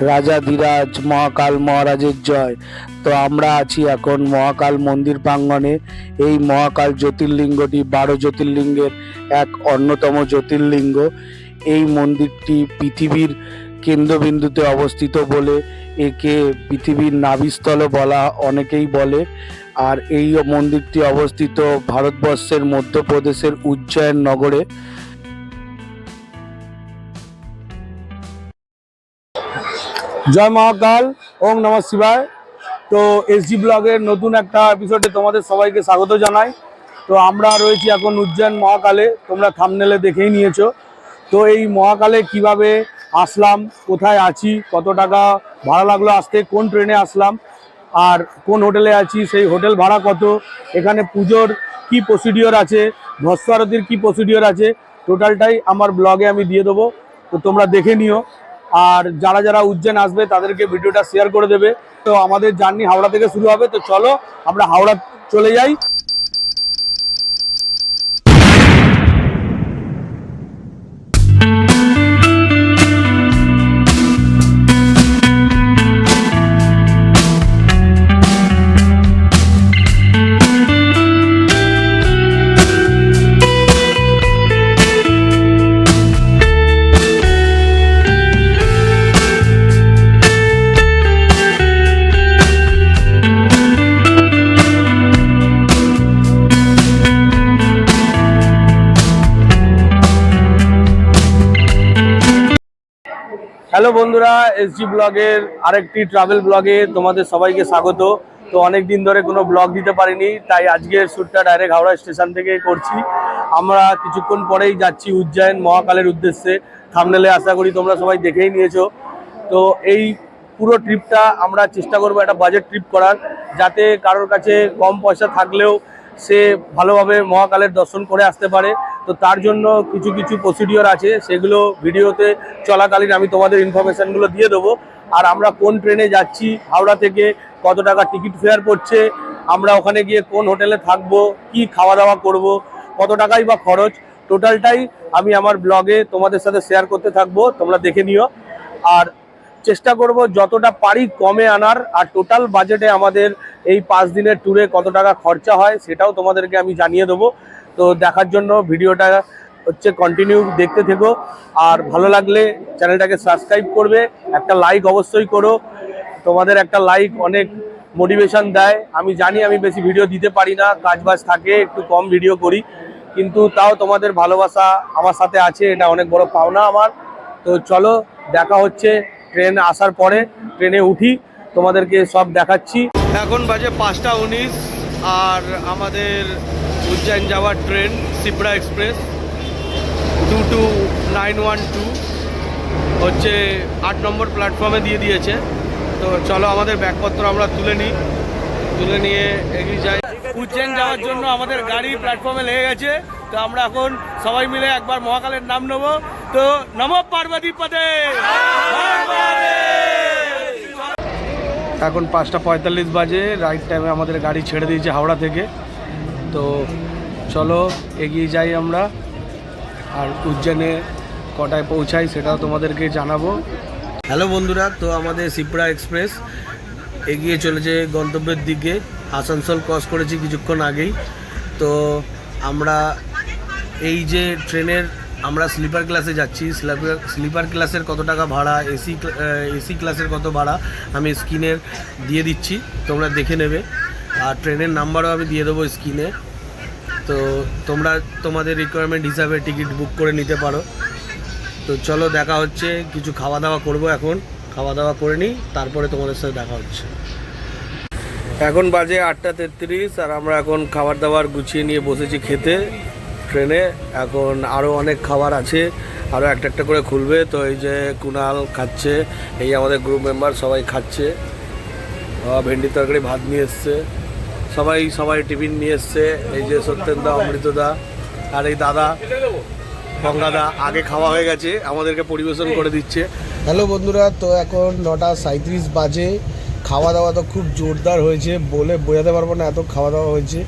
রাজা ধীরাজ মহাকাল মহারাজের জয়। তো আমরা আছি এখন মহাকাল মন্দির প্রাঙ্গণে। এই মহাকাল জ্যোতির্লিঙ্গটি বারো জ্যোতির্লিঙ্গের এক অন্যতম জ্যোতির্লিঙ্গ। এই মন্দিরটি পৃথিবীর কেন্দ্রবিন্দুতে অবস্থিত বলে একে পৃথিবীর নাভিস্থলও বলা অনেকেই বলে। আর এই মন্দিরটি অবস্থিত ভারতবর্ষের মধ্যপ্রদেশের উজ্জয়ন নগরে। জয় মহাকাল, ওম নম শিবায়। তো এসজি ব্লগের নতুন একটা এপিসোডে তোমাদের সবাইকে স্বাগত জানাই। তো আমরা রয়েছি এখন উজ্জয়ন মহাকালে, তোমরা থামনেলে দেখেই নিয়েছো। তো এই মহাকালে কীভাবে আসলাম, কোথায় আছি, কত টাকা ভাড়া লাগল আসতে, কোন ট্রেনে আসলাম, আর কোন হোটেলে আছি, সেই হোটেল ভাড়া কত, এখানে পুজোর কি প্রসিডিওর আছে ভস্য আরতির কি প্রসিডিওর আছে টোটালটাই আমার ব্লগে আমি দিয়ে দেবো। তো তোমরা দেখে নিও। আর যারা যারা উজ্জৈন আসবে তাদেরকে ভিডিওটা শেয়ার করে দেবে। তো আমাদের জার্নি হাওড়া থেকে শুরু হবে। তো চলো আমরা হাওড়া চলে যাই। হ্যালো বন্ধুরা এসজি ব্লগের আরেকটি ট্রাভেল ব্লগে তোমাদের সবাইকে স্বাগত। তো অনেক দিন ধরে কোনো ব্লগ দিতে পারিনি, তাই আজকের শ্যুটটা ডাইরেক্ট হাওড়া স্টেশন থেকে করছি। আমরা কিছুক্ষণ পরেই যাচ্ছি উজ্জয়ন মহাকালের উদ্দেশ্যে। থামনেলে আশা করি তোমরা সবাই দেখেই নিয়েছো। তো এই পুরো ট্রিপটা আমরা চেষ্টা করব একটা বাজেট ট্রিপ করার, যাতে কারোর কাছে কম পয়সা থাকলেও সে ভালোভাবে মহাকালের দর্শন করে আসতে পারে। তো তার জন্য কিছু কিছু প্রসিডিওর আছে, সেগুলো ভিডিওতে চলাকালীন আমি তোমাদের ইনফরমেশনগুলো দিয়ে দেবো। আর আমরা কোন ট্রেনে যাচ্ছি, হাওড়া থেকে কত টাকা টিকিট ফেয়ার পড়ছে, আমরা ওখানে গিয়ে কোন হোটেলে থাকব, কি খাওয়া দাওয়া করব, কত টাকাই বা খরচ টোটালটাই আমি আমার ব্লগে তোমাদের সাথে শেয়ার করতে থাকব, তোমরা দেখে নিও। আর চেষ্টা করব যতটা পারি কমে আনার। আর টোটাল বাজেটে আমাদের এই পাঁচ দিনের ট্যুরে কত টাকা খরচা হয় সেটাও তোমাদেরকে আমি জানিয়ে দেবো। তো দেখার জন্য ভিডিওটা হচ্ছে কন্টিনিউ দেখতে থেকো। আর ভালো লাগলে চ্যানেলটাকে সাবস্ক্রাইব করবে। একটা লাইক অবশ্যই করো। তোমাদের একটা লাইক অনেক মোটিভেশন দেয়। আমি জানি আমি বেশি ভিডিও দিতে পারি না কাজ বাজ থাকে, একটু কম ভিডিও করি। কিন্তু তাও তোমাদের ভালোবাসা আমার সাথে আছে, এটা অনেক বড় পাওনা আমার। তো চলো, দেখা হচ্ছে। ট্রেন আসার পরে ট্রেনে উঠি, তোমাদেরকে সব দেখাচ্ছি। এখন বাজে পাঁচটা উনিশ আর আমাদের উজ্জয়ন যাওয়ার train Shipra express two two nine one two হচ্ছে আট নম্বর প্ল্যাটফর্মে দিয়ে দিয়েছে। তো চলো আমাদের ব্যাগপত্র আমরা তুলে নিই। তুলে নিয়ে এগিয়ে যাই। উজ্জৈন যাওয়ার জন্য আমাদের গাড়ি প্ল্যাটফর্মে লেগে গেছে। তো আমরা এখন সবাই মিলে একবার মহাকালের নাম নেব। তো নম পার্বতী পদে এখন পাঁচটা পঁয়তাল্লিশ বাজে রাইট টাইমে আমাদের গাড়ি ছেড়ে দিয়েছে হাওড়া থেকে। তো চলো এগিয়ে যাই আমরা আর উজ্জৈনে কটায় পৌঁছাই সেটাও তোমাদেরকে জানাব। হ্যালো বন্ধুরা তো আমাদের সিপড়া এক্সপ্রেস এগিয়ে চলেছে গন্তব্যের দিকে। আসানসোল ক্রস করেছি কিছুক্ষণ আগেই। তো আমরা এই যে ট্রেনের আমরা স্লিপার ক্লাসে যাচ্ছি, স্লিপার স্লিপার ক্লাসের কত টাকা ভাড়া, এসি এসি ক্লাসের কত ভাড়া, আমি স্ক্রিনের দিয়ে দিচ্ছি, তোমরা দেখে নেবে। আর ট্রেনের নাম্বারও আমি দিয়ে দেবো স্ক্রিনে। তো তোমরা তোমাদের রিকোয়ারমেন্ট হিসাবে টিকিট বুক করে নিতে পারো। তো চলো দেখা হচ্ছে, কিছু খাওয়া দাওয়া করব এখন। খাওয়া দাওয়া করে নিই, তারপরে তোমাদের সাথে দেখা হচ্ছে। এখন বাজে আটটা তেত্রিশ, আর আমরা এখন খাবার দাবার গুছিয়ে নিয়ে বসেছি খেতে। ট্রেনে। এখন আরও অনেক খাবার আছে আরও একটা একটা করে খুলবে। তো এই যে কুনাল খাচ্ছে, এই আমাদের গ্রুপ মেম্বার সবাই খাচ্ছে। বাবা ভেন্ডি তরকারি, ভাত নিয়ে এসছে। সবাই সবাই টিফিন নিয়ে এসছে। এই যে সত্যেন্দা অমৃতদা আর এই দাদা গঙ্গাদা আগে খাওয়া হয়ে গেছে, আমাদেরকে পরিবেশন করে দিচ্ছে। হ্যালো বন্ধুরা, তো এখন নটা সাঁত্রিশ বাজে। খাওয়া দাওয়া তো খুব জোরদার হয়েছে, বলে বোঝাতে পারব না এত খাওয়া দাওয়া হয়েছে।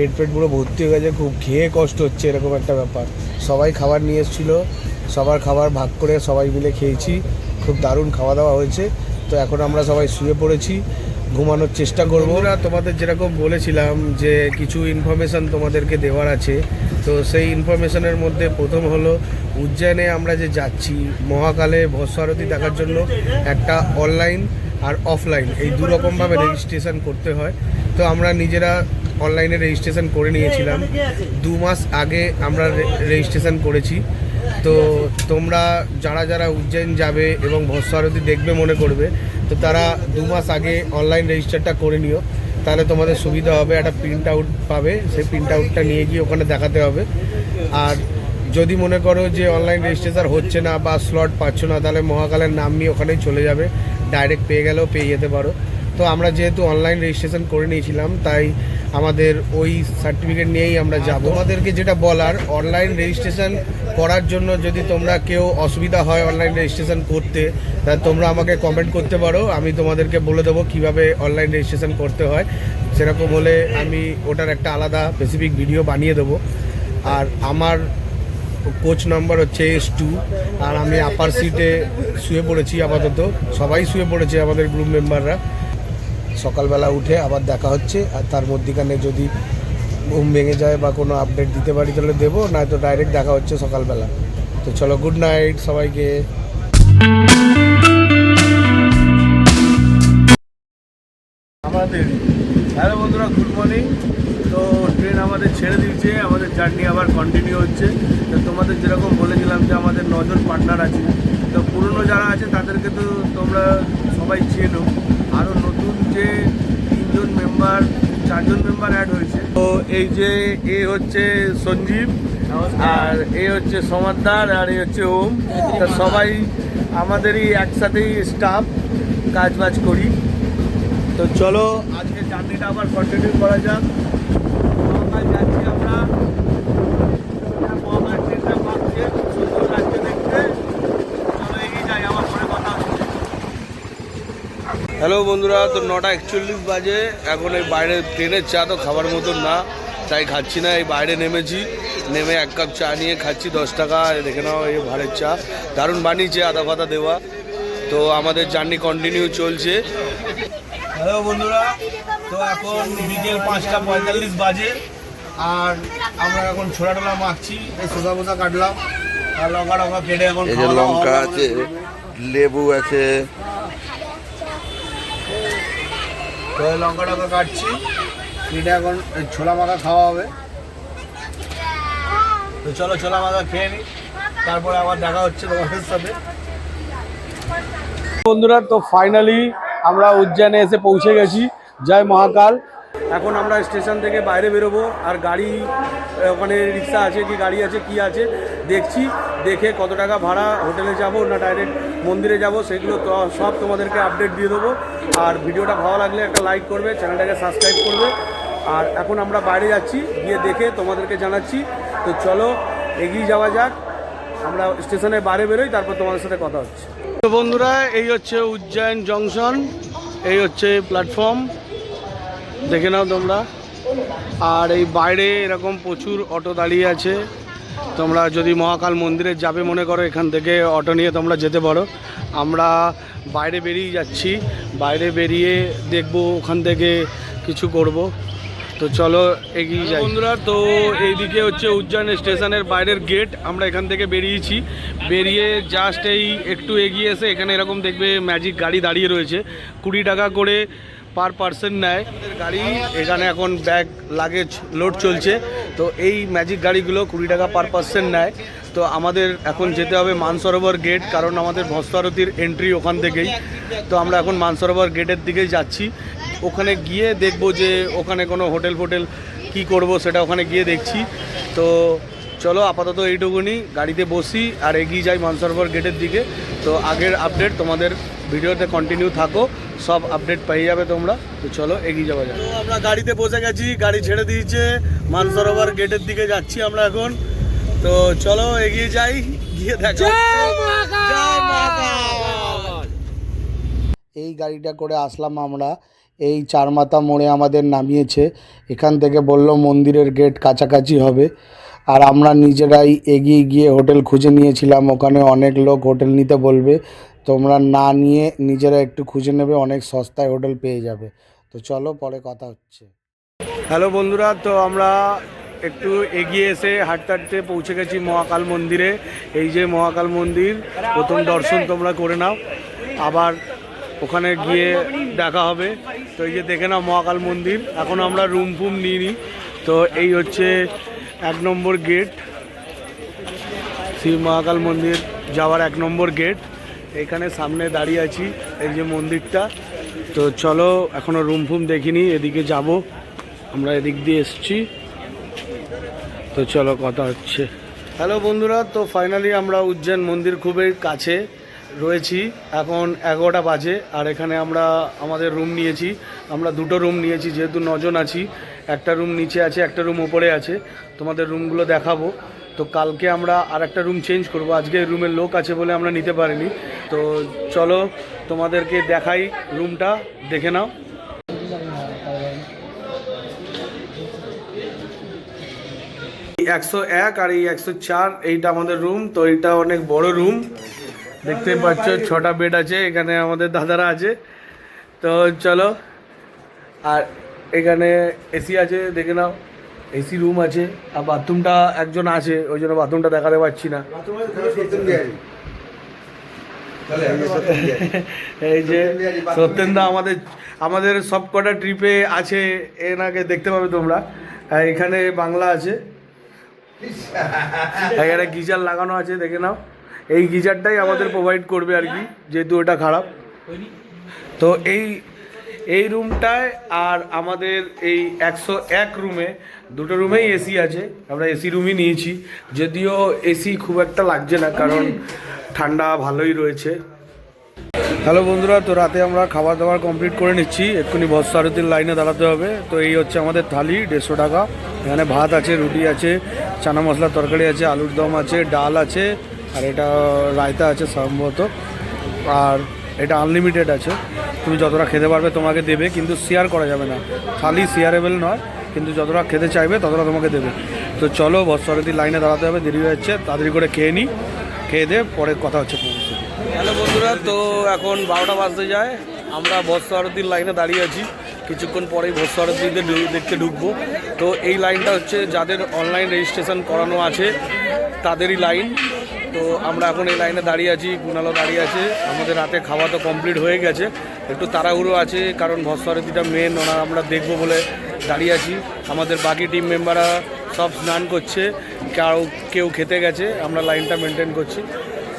পেট পেট পুরো ভর্তি হয়ে গেছে, খুব খেয়ে কষ্ট হচ্ছে, এরকম একটা ব্যাপার। সবাই খাবার নিয়ে এসেছিল, সবার খাবার ভাগ করে সবাই মিলে খেয়েছি, খুব দারুণ খাওয়া দাওয়া হয়েছে। তো এখন আমরা সবাই শুয়ে পড়েছি, ঘুমানোর চেষ্টা করব। না তোমাদের যেরকম বলেছিলাম যে কিছু ইনফরমেশান তোমাদেরকে দেওয়ার আছে, তো সেই ইনফরমেশনের মধ্যে প্রথম হলো, উজ্জয়নে আমরা যে যাচ্ছি, মহাকালে ভস্মারতি দেখার জন্য একটা অনলাইন আর অফলাইন এই দু রকমভাবে রেজিস্ট্রেশন করতে হয়। তো আমরা নিজেরা অনলাইনে রেজিস্ট্রেশন করে নিয়েছিলাম। দু মাস আগে আমরা রেজিস্ট্রেশন করেছি। তো তোমরা যারা যারা উজ্জয়ন যাবে এবং ভস্মারতি দেখবে মনে করবে, তো তারা দু মাস আগে অনলাইন রেজিস্টারটা করে নিও। তাহলে তোমাদের সুবিধা হবে, একটা প্রিন্ট আউট পাবে। সেই প্রিন্ট আউটটা নিয়ে গিয়ে ওখানে দেখাতে হবে। আর যদি মনে করো যে অনলাইন রেজিস্ট্রেশন হচ্ছে না বা স্লট পাচ্ছ না, তাহলে মহাকালের নাম নিয়ে ওখানেই চলে যাবে। ডাইরেক্ট পেয়ে গেলেও পেয়ে যেতে পারো। তো আমরা যেহেতু অনলাইন রেজিস্ট্রেশন করে নিয়েছিলাম তাই আমাদের ওই সার্টিফিকেট নিয়েই আমরা যাব। আমাদেরকে যেটা বলার অনলাইন রেজিস্ট্রেশন করার জন্য যদি তোমরা কেউ অসুবিধা হয় অনলাইন রেজিস্ট্রেশন করতে তাহলে তোমরা আমাকে কমেন্ট করতে পারো। আমি তোমাদেরকে বলে দেবো কীভাবে অনলাইন রেজিস্ট্রেশন করতে হয়। সেরকম হলে আমি ওটার একটা আলাদা স্পেসিফিক ভিডিও বানিয়ে দেবো। আর আমার কোচ নাম্বার হচ্ছে এস টু আর আমি আপার সিটে শুয়ে পড়েছি আপাতত। সবাই শুয়ে পড়েছে আমাদের গ্রুপ মেম্বাররা সকালবেলা উঠে আবার দেখা হচ্ছে, আর তার মধ্যিখানে যদি ঘুম ভেঙে যায় বা কোনো আপডেট দিতে পারি তাহলে দেবো নয়তো ডাইরেক্ট দেখা হচ্ছে সকালবেলা। তো চলো গুড নাইট সবাইকে। আমাদের, হ্যালো বন্ধুরা গুড মর্নিং তো ট্রেন আমাদের ছেড়ে দিয়েছে, আমাদের জার্নি আবার কন্টিনিউ হচ্ছে। তো তোমাদের যেরকম বলেছিলাম যে আমাদের নজন পার্টনার আছে। তো পুরনো যারা আছে তাদেরকে তো তোমরা সবাই চেনো আরও নতুন যে তিনজন মেম্বার চারজন মেম্বার অ্যাড হয়েছে। তো এই যে এ হচ্ছে সঞ্জীব আর এ হচ্ছে সমাদার আর এ হচ্ছে ওম। তা সবাই আমাদেরই একসাথেই স্টাফ কাজ বাজ করি। তো চলো আজকে জার্নিটা আবার কন্টিনিউ করা যাক। যাচ্ছি আমরা মহাকাল ট্রেনটা পাচ্ছে সুন্দর লাগছে দেখতে চলো এগিয়ে যাই আমার পরে কথা হচ্ছে হ্যালো বন্ধুরা তো নটা একচল্লিশ বাজে। এখন এই বাইরে ট্রেনের চা তো খাবার মতন না তাই খাচ্ছি না। এই বাইরে নেমেছি নেমে এক কাপ চা নিয়ে খাচ্ছি দশ টাকা এই দেখে নাও এই ভাড়ের চা। দারুণ বানিয়েছে আদা ফাদা দেওয়া। তো আমাদের জার্নি কন্টিনিউ চলছে। হ্যালো বন্ধুরা তো এখন বিকেল পাঁচটা পঁয়তাল্লিশ বাজে আর আমরা এখন ছোলা টোলা মাখছি এই সোজা মোজা কাটলাম আর লঙ্কা টঙ্কা কেটে এখন লঙ্কা আছে লেবু আছে তো লঙ্কাটাকে লঙ্কা কাটছি, এটা এখন ছোলা মাখা খাওয়া হবে। তো চলো ছোলা মাখা খেয়ে নিই তারপরে আবার দেখা হচ্ছে তোমাদের সাথে। বন্ধুরা, তো ফাইনালি আমরা উজ্জয়নে এসে পৌঁছে গেছি। জয় মহাকাল। এখন আমরা স্টেশন থেকে বাইরে বেরোবো আর গাড়ি ওখানে রিক্সা আছে কি গাড়ি আছে, কি আছে, দেখছি, দেখে কত টাকা ভাড়া, হোটেলে যাব না ডাইরেক্ট মন্দিরে যাব, সেগুলো সব তোমাদেরকে আপডেট দিয়ে দেবো। আর ভিডিওটা ভালো লাগলে একটা লাইক করবে, চ্যানেলটাকে সাবস্ক্রাইব করবে। আর এখন আমরা বাইরে যাচ্ছি, গিয়ে দেখে তোমাদেরকে জানাচ্ছি। তো চলো, এগিয়ে যাওয়া যাক। আমরা স্টেশনে বাইরে বেরোই, তারপর তোমাদের সাথে কথা হচ্ছে। তো বন্ধুরা, এই হচ্ছে উজ্জয়ন জংশন, এই হচ্ছে প্ল্যাটফর্ম দেখে নাও তোমরা। আর এই বাইরে এরকম প্রচুর অটো দাঁড়িয়ে আছে। তোমরা যদি মহাকাল মন্দিরে যাবে মনে করো, এখান থেকে অটো নিয়ে তোমরা যেতে পারো। আমরা বাইরে বেরিয়ে যাচ্ছি। বাইরে বেরিয়ে দেখব ওখান থেকে কিছু করব। তো চলো এগিয়ে যাই। বন্ধুরা, তো এইদিকে হচ্ছে উজ্জয়ন স্টেশনের বাইরের গেট। আমরা এখান থেকে বেরিয়েছি। বেরিয়ে জাস্ট এই একটু এগিয়ে এসে এখানে এরকম দেখবে ম্যাজিক গাড়ি দাঁড়িয়ে রয়েছে। কুড়ি টাকা করে পার পার্সন নেয়। গাড়ি, এখানে এখন ব্যাগ লাগেজ লোড চলছে। তো এই ম্যাজিক গাড়িগুলো কুড়ি টাকা পার পার্সন নেয়। তো আমাদের এখন যেতে হবে মানসরোবর গেট কারণ আমাদের ভস্তারতির এন্ট্রি ওখান থেকেই। তো আমরা এখন মানসরোবর গেটের দিকেই যাচ্ছি। ওখানে গিয়ে দেখব যে ওখানে কোনো হোটেল ফোটেল কি করব সেটা ওখানে গিয়ে দেখছি। তো চলো আপাতত এইটুকুনি, গাড়িতে বসি আর এগিয়ে যাই মানসরোবর গেটের দিকে। তো আগের আপডেট তোমাদের ভিডিওতে কন্টিনিউ থাকো। সব আপডেট পেয়ে যাবে তোমরা। তো চলো এগিয়ে যাওয়া যাক। তো আমরা গাড়িতে বসে গেছি গাড়ি ছেড়ে দিয়েছে। মানসরোবর গেটের দিকে যাচ্ছি আমরা এখন। তো চলো এগিয়ে যাই গিয়ে দেখা। এই গাড়িটা করে আসলাম আমরা। এই চারমাথা মোড়ে আমাদের নামিয়েছে। এখান থেকে বলল মন্দিরের গেট কাছাকাছি হবে। আর আমরা নিজেরাই এগিয়ে গিয়ে হোটেল খুঁজে নিয়েছিলাম। ওখানে অনেক লোক হোটেল নিতে বলবে। তোমরা না নিয়ে নিজেরা একটু খুঁজে নেবে, অনেক সস্তায় হোটেল পেয়ে যাবে। তো চলো, পরে কথা হচ্ছে। হ্যালো বন্ধুরা, তো আমরা একটু এগিয়ে এসে হাঁটতে হাঁটতে পৌঁছে গেছি মহাকাল মন্দিরে। এই যে মহাকাল মন্দির, প্রথম দর্শন তোমরা করে নাও। আবার ওখানে গিয়ে দেখা হবে। তো এই যে দেখে নাও মহাকাল মন্দির। এখন আমরা রুম ফুম নিইনি তো এই হচ্ছে এক নম্বর গেট শ্রী মহাকাল মন্দির যাওয়ার এক নম্বর গেট এখানে সামনে দাঁড়িয়ে আছি, এই যে মন্দিরটা। তো চলো, এখনও রুম ফুম দেখিনি, এদিকে যাব। আমরা এদিক দিয়ে এসছি। তো চলো, কথা হচ্ছে। হ্যালো বন্ধুরা, তো ফাইনালি আমরা উজ্জৈন মন্দির খুবই কাছে রয়েছি। এখন এগারোটা বাজে, আর এখানে আমরা আমাদের রুম নিয়েছি। আমরা দুটো রুম নিয়েছি, যেহেতু নজন আছি। একটা রুম নিচে আছে, একটা রুম ওপরে আছে। তোমাদের রুমগুলো দেখাবো। তো কালকে আমরা আর একটা রুম চেঞ্জ করব। আজকে রুমের লোক আছে বলে আমরা নিতে পারিনি। তো চলো তোমাদেরকে দেখাই রুমটা দেখে নাও। একশো এক আর এই একশো চার, এইটা আমাদের রুম তো এইটা অনেক বড় রুম দেখতে পাচ্ছ, ছটা বেড আছে, এখানে আমাদের দাদারা আছে। তো চলো, আর এখানে এসি আছে, দেখে নাও। এসি রুম আছে আর বাথরুমটা একজন আছে ওই জন্য বাথরুমটা দেখাতে পারছি না। এই যে সত্যেন্দা আমাদের আমাদের সব কটা ট্রিপে আছে এনাকে দেখতে পাবে তোমরা। এখানে বাংলা আছে। এখানে গিজার লাগানো আছে দেখে নাও। এই গিজারটাই আমাদের প্রোভাইড করবে আর কি যেহেতু ওটা খারাপ। তো এই এই রুমটায় আর আমাদের এই একশো এক রুমে, দুটো রুমেই এসি আছে। আমরা এসি রুমই নিয়েছি। যদিও এসি খুব একটা লাগছে না, কারণ ঠান্ডা ভালোই রয়েছে। হ্যালো বন্ধুরা, তো রাতে আমরা খাবার দাবার কমপ্লিট করে নিচ্ছি। এক্ষুনি ভস্য আরতির লাইনে দাঁড়াতে হবে। তো এই হচ্ছে আমাদের থালি, দেড়শো টাকা। এখানে ভাত আছে, রুটি আছে, চানা মশলার তরকারি আছে, আলুর দম আছে, ডাল আছে, আর এটা রায়তা আছে সম্ভবত। আর এটা আনলিমিটেড আছে। তুমি যতটা খেতে পারবে তোমাকে দেবে, কিন্তু শেয়ার করা যাবে না। থালি শেয়ারেবল নয়, কিন্তু যতটা খেতে চাইবে ততটা তোমাকে দেবে। তো চলো আরতির লাইনে দাঁড়াতে হবে, দেরি হয়ে যাচ্ছে, তাড়াতাড়ি করে খেয়ে নিই খেয়ে দে পরে কথা হচ্ছে। হ্যালো বন্ধুরা, তো এখন বারোটা বাজতে যায়। আমরা আরতির লাইনে দাঁড়িয়ে আছি। কিছুক্ষণ পরেই ঢু- দেখতে ঢুকবো। তো এই লাইনটা হচ্ছে যাদের অনলাইন রেজিস্ট্রেশন করানো আছে, তাদেরই লাইন তো আমরা এখন এই লাইনে দাঁড়িয়ে আছি কুনালো দাঁড়িয়ে আছে। আমাদের রাতে খাওয়া তো কমপ্লিট হয়ে গেছে। একটু তাড়াহুড়ো আছে, কারণ ভস্য আরতিটা মেন ওনা আমরা দেখব বলে দাঁড়িয়ে আছি। আমাদের বাকি টিম মেম্বাররা সব স্নান করছে, কেউ কেউ খেতে গেছে, আমরা লাইনটা মেনটেন করছি।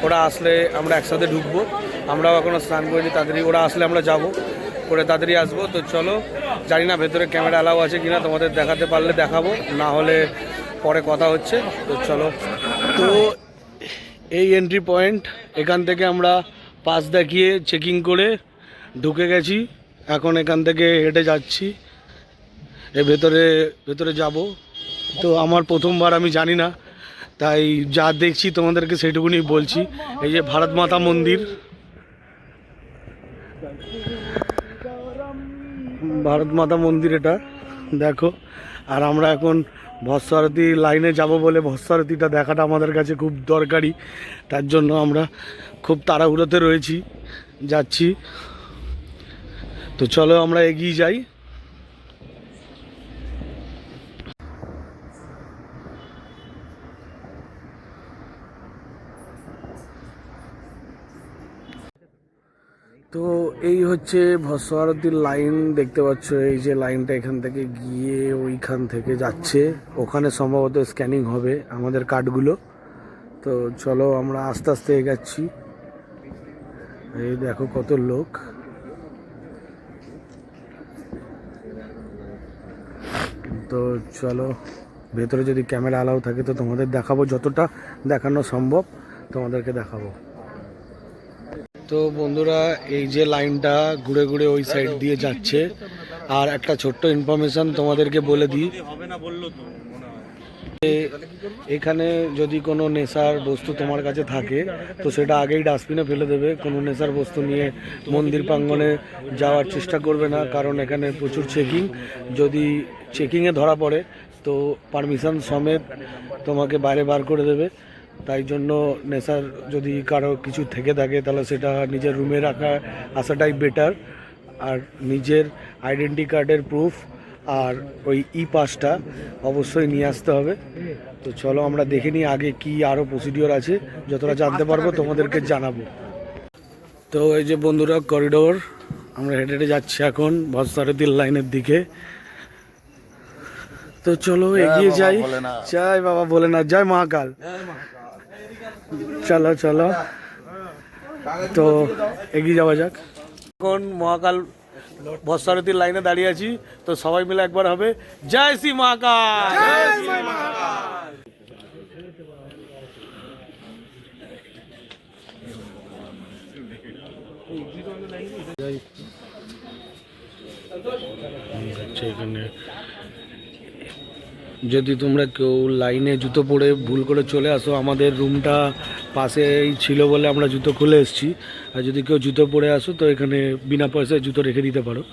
ওরা আসলে আমরা একসাথে ঢুকবো। আমরাও এখনও স্নান করিনি তাড়াতাড়ি ওরা আসলে আমরা যাব। করে তাড়াতাড়ি আসব। তো চলো, জানি না ভেতরে ক্যামেরা অ্যালাউ আছে কিনা, তোমাদের দেখাতে পারলে দেখাবো। না হলে পরে কথা হচ্ছে। তো চলো। তো এই এন্ট্রি পয়েন্ট এখান থেকে আমরা পাস দেখিয়ে চেকিং করে ঢুকে গেছি। এখন এখান থেকে হেঁটে যাচ্ছি। এর ভেতরে ভেতরে যাব। তো আমার প্রথমবার আমি জানি না, তাই যা দেখছি তোমাদেরকে সেটুকুনি বলছি। এই যে ভারত মাতা মন্দির। ভারত মাতা মন্দির এটা, দেখো। আর আমরা এখন ভস্য আরতি লাইনে যাব বলে ভস্মারতিটা দেখাটা আমাদের কাছে খুব দরকারি। তার জন্য আমরা খুব তাড়াহুড়োতে রয়েছি, যাচ্ছি। তো চলো আমরা এগিয়ে যাই। তো এই হচ্ছে ভস্য আরতির লাইন দেখতে পাচ্ছ, এই যে লাইনটা এখান থেকে গিয়ে ওইখান থেকে যাচ্ছে। ওখানে সম্ভবত স্ক্যানিং হবে আমাদের কার্ডগুলো। তো চলো আমরা আস্তে আস্তে এগাচ্ছি। এই দেখো কত লোক। তো চলো, ভেতরে যদি ক্যামেরা অ্যালাউ থাকে তো তোমাদের দেখাবো, যতটা দেখানো সম্ভব তোমাদেরকে দেখাবো। তো বন্ধুরা, এই যে লাইনটা ঘুরে ঘুরে ওই সাইড দিয়ে যাচ্ছে, আর একটা ছোট্ট ইনফরমেশন তোমাদেরকে বলে দিই। এখানে যদি কোনো নেশার বস্তু তোমার কাছে থাকে, তো সেটা আগেই ডাস্টবিনে ফেলে দেবে। কোনো নেশার বস্তু নিয়ে মন্দির প্রাঙ্গণে যাওয়ার চেষ্টা করবে না, কারণ এখানে প্রচুর চেকিং যদি চেকিংয়ে ধরা পড়ে, তো পারমিশন সমেত তোমাকে বাইরে বার করে দেবে। তাই জন্য নেশার যদি কারও কিছু থেকে থাকে তাহলে সেটা নিজের রুমে রাখা আসাটাই বেটার আর নিজের আইডেন্টি কার্ডের প্রুফ আর ওই ই পাসটা অবশ্যই নিয়ে আসতে হবে। তো চলো আমরা দেখে নিই আগে কি আরও প্রসিডিওর আছে। যতটা জানতে পারব তোমাদেরকে জানাব। তো এই যে বন্ধুরা করিডোর আমরা হেঁটে হেঁটে যাচ্ছি এখন ভস্তারতির লাইনের দিকে। তো চলো এগিয়ে যাই। জয় বাবা বলে না জয় মহাকাল। চলো চলো। তো এগিয়ে যাওয়া যাক। এখন মহাকাল ভস্তারতির লাইনে দাঁড়িয়ে আছি তো সবাই মিলে একবার হবে জয় শ্রী মহাকাল! এখানে যদি তোমরা কেউ লাইনে জুতো পরে ভুল করে চলে আসো, আমাদের রুমটা পাশেই ছিল বলে আমরা জুতো খুলে এসেছি। আর যদি কেউ জুতো পরে আসো, তো এখানে বিনা পয়সায় জুতো রেখে দিতে পারো।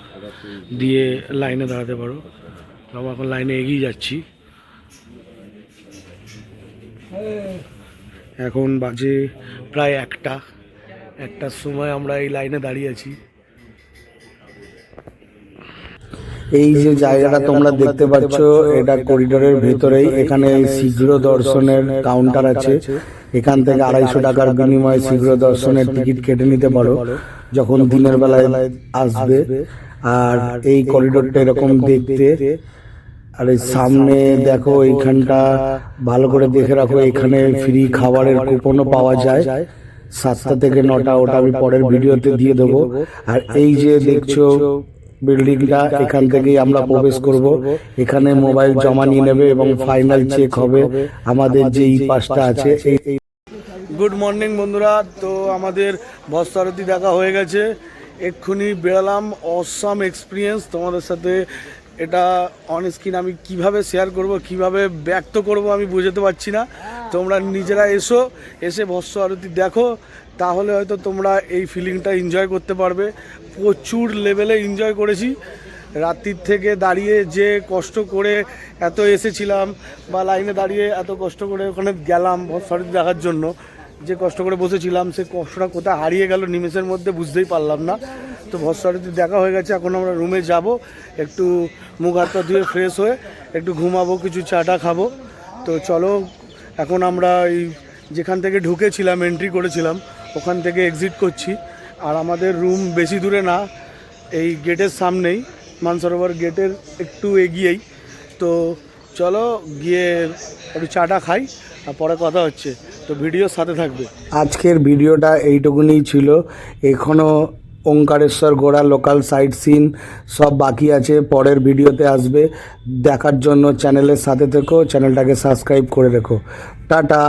দিয়ে লাইনে দাঁড়াতে পারো। আমরা এখন লাইনে এগিয়ে যাচ্ছি। এখন বাজে প্রায় একটা। একটার সময় আমরা এই লাইনে দাঁড়িয়ে আছি। এই যে জায়গাটা তোমরা দেখতে পাচ্ছ এটা করিডোরের ভেতরেই এখানে শীঘ্র দর্শনের কাউন্টার আছে। এখান থেকে আড়াইশো টাকার বিনিময়ে শীঘ্র দর্শনের টিকিট কেটে নিতে পারো। যখন দিনের বেলায় আসবে আর এই করিডোরটা এরকম দেখতে আর এই সামনে দেখো এইখানটা ভালো করে দেখে রাখো এখানে ফ্রি খাবারের কুপনও পাওয়া যায়। সাতটা থেকে নটা ওটা আমি পরের ভিডিওতে দিয়ে দেবো। আর এই যে দেখছ বিল্ডিংটা এখান থেকেই আমরা প্রবেশ করব। এখানে মোবাইল জমা নিয়ে নেবে এবং ফাইনাল চেক হবে। আমাদের যে এই পাশটা আছে এই গুড মর্নিং বন্ধুরা। তো আমাদের বস্তারতি দেখা হয়ে গেছে। এক্ষুনি বেড়ালাম। অসাম এক্সপিরিয়েন্স তোমাদের সাথে এটা অন স্ক্রিন আমি কীভাবে শেয়ার করব, কীভাবে ব্যক্ত করব আমি বুঝতে পারছি না। তোমরা নিজেরা এসো, এসে ভস্য আরতি দেখো, তাহলে হয়তো তোমরা এই ফিলিংটা এনজয় করতে পারবে। প্রচুর লেভেলে এনজয় করেছি। রাত্রির থেকে দাঁড়িয়ে যে কষ্ট করে এত এসেছিলাম, বা লাইনে দাঁড়িয়ে এত কষ্ট করে ওখানে গেলাম ভস্য দেখার জন্য যে কষ্ট করে বসেছিলাম, সে কষ্টটা কোথায় হারিয়ে গেল নিমেষের মধ্যে বুঝতেই পারলাম না। তো ভস্তারতি দেখা হয়ে গেছে, এখন আমরা রুমে যাব, একটু মুখ হাত পা ধুয়ে ফ্রেশ হয়ে একটু ঘুমাবো, কিছু চাটা খাব। তো চলো, এখন আমরা এই যেখান থেকে ঢুকেছিলাম এন্ট্রি করেছিলাম, ওখান থেকে এক্সিট করছি। আর আমাদের রুম বেশি দূরে না, এই গেটের সামনেই, মানসরোবর গেটের একটু এগিয়েই। তো চলো, গিয়ে একটু চাটা খাই। আর পরে কথা হচ্ছে, তো ভিডিওর সাথে থাকবে। আজকের ভিডিওটা এইটুকুনি ছিল। এখনও ওঙ্কারেশ্বর গোড়া লোকাল সাইট সিন সব বাকি আছে, পরের ভিডিওতে আসবে। দেখার জন্য চ্যানেলের সাথে থেকো চ্যানেলটাকে সাবস্ক্রাইব করে রেখো। টাটা।